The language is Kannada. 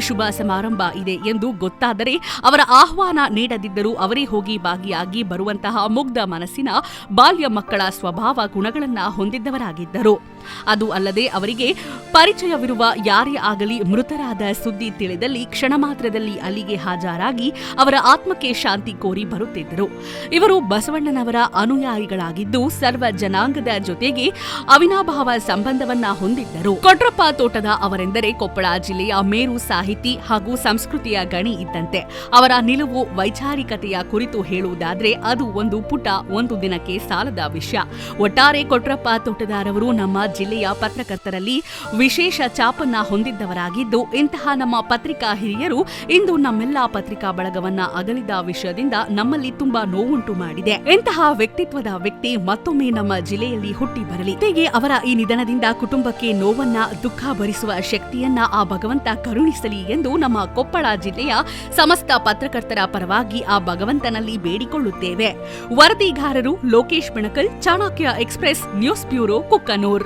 ಶುಭ ಸಮಾರಂಭ ಇದೆ ಎಂದು ಗೊತ್ತಾದರೆ ಅವರ ಆಹ್ವಾನ ನೀಡದಿದ್ದರೂ ಅವರೇ ಹೋಗಿ ಭಾಗಿಯಾಗಿ ಬರುವಂತಹ ಮುಗ್ಧ ಮನಸ್ಸಿನ ಬಾಲ್ಯ ಮಕ್ಕಳ ಸ್ವಭಾವ ಗುಣಗಳನ್ನು ಹೊಂದಿದ್ದವರಾಗಿದ್ದರು. ಅದು ಅಲ್ಲದೆ ಅವರಿಗೆ ಪರಿಚಯವಿರುವ ಯಾರೇ ಆಗಲಿ ಮೃತರಾದ ಸುದ್ದಿ ತಿಳಿದಲ್ಲಿ ಕ್ಷಣ ಮಾತ್ರದಲ್ಲಿ ಅಲ್ಲಿಗೆ ಹಾಜರಾಗಿ ಅವರ ಆತ್ಮಕ್ಕೆ ಶಾಂತಿ ಕೋರಿ ಬರುತ್ತಿದ್ದರು. ಇವರು ಬಸವಣ್ಣನವರ ಅನುಯಾಯಿಗಳಾಗಿದ್ದು ಸರ್ವ ಜನಾಂಗದ ಜೊತೆಗೆ ಅವಿನಾಭಾವ ಸಂಬಂಧವನ್ನ ಹೊಂದಿದ್ದರು. ಕೊಟ್ರಪ್ಪ ತೋಟದ ಅವರೆಂದರೆ ಕೊಪ್ಪಳ ಜಿಲ್ಲೆಯ ಮೇರು ಸಾಹಿತಿ ಹಾಗೂ ಸಂಸ್ಕೃತಿಯ ಗಣಿ ಇದ್ದಂತೆ. ಅವರ ನಿಲುವು ವೈಚಾರಿಕತೆಯ ಕುರಿತು ಹೇಳುವುದಾದ್ರೆ ಅದು ಒಂದು ಪುಟ ಒಂದು ದಿನಕ್ಕೆ ಸಾಲದ ವಿಷಯ. ಒಟ್ಟಾರೆ ಕೊಟ್ರಪ್ಪ ತೋಟದಾರವರು ನಮ್ಮ ಜಿಲ್ಲೆಯ ಪತ್ರಕರ್ತರಲ್ಲಿ ವಿಶೇಷ ಚಾಪನ್ನ ಹೊಂದಿದ್ದವರಾಗಿದ್ದು, ಇಂತಹ ನಮ್ಮ ಪತ್ರಿಕಾ ಹಿರಿಯರು ಇಂದು ನಮ್ಮೆಲ್ಲಾ ಪತ್ರಿಕಾ ಬಳಗವನ್ನ ಅಗಲಿದ ವಿಷಯದಿಂದ ನಮ್ಮಲ್ಲಿ ತುಂಬಾ ನೋವುಂಟು ಮಾಡಿದೆ. ಇಂತಹ ವ್ಯಕ್ತಿತ್ವದ ವ್ಯಕ್ತಿ ಮತ್ತೊಮ್ಮೆ ನಮ್ಮ ಜಿಲ್ಲೆಯಲ್ಲಿ ಹುಟ್ಟಿ ಬರಲಿ. ಜೊತೆಗೆ ಅವರ ಈ ನಿಧನದಿಂದ ಕುಟುಂಬಕ್ಕೆ ನೋವನ್ನ, ದುಃಖ ಭರಿಸುವ ಶಕ್ತಿಯನ್ನ ಆ ಭಗವಂತ ಕರುಣಿಸಲಿ ಎಂದು ನಮ್ಮ ಕೊಪ್ಪಳ ಜಿಲ್ಲೆಯ ಸಮಸ್ತ ಪತ್ರಕರ್ತರ ಪರವಾಗಿ ಆ ಭಗವಂತನಲ್ಲಿ ಬೇಡಿಕೊಳ್ಳುತ್ತೇವೆ. ವರದಿಗಾರರು Lokesh Binakal, Chanakya express, news bureau Kukkanur.